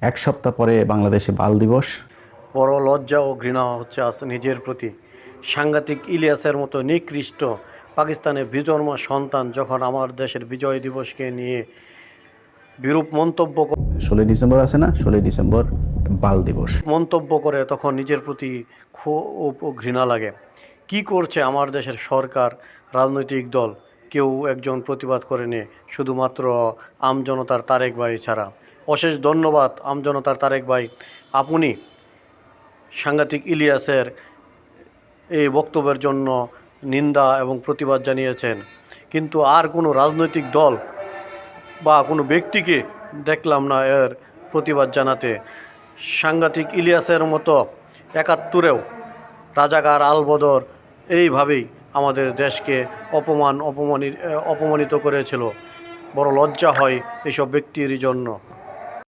এক সপ্তাহ পরে বাংলাদেশে বাল দিবস। বড় লজ্জা ও ঘৃণা হচ্ছে আজ নিজের প্রতি। সাংঘাতিক ইলিয়াসের মতো নিকৃষ্ট পাকিস্তানের বিজন্ম সন্তান যখন আমার দেশের বিজয় দিবসকে নিয়ে বিরূপ মন্তব্য ষোলোই ডিসেম্বর আছে না? ষোলোই ডিসেম্বর বাল দিবস। মন্তব্য করে তখন নিজের প্রতি ও ঘৃণা লাগে। কি করছে আমার দেশের সরকার রাজনৈতিক দল? কেউ একজন প্রতিবাদ করেনি শুধুমাত্র আমজনতার তারেক ভাই ছাড়া। অশেষ ধন্যবাদ আমজনতার তারেক ভাই। আপনি সাংঘাতিক ইলিয়াসের এই বক্তব্যের জন্য নিন্দা এবং প্রতিবাদ জানিয়েছেন। কিন্তু আর কোনো রাজনৈতিক দল বা কোনো ব্যক্তিকে দেখলাম না এর প্রতিবাদ জানাতে। সাংঘাতিক ইলিয়াসের মতো একাত্তরেও রাজাকার আলবদর এইভাবেই আমাদের দেশকে অপমান, অপমানি, অপমানিত করেছিল। বড় লজ্জা হয় এইসব ব্যক্তির জন্য।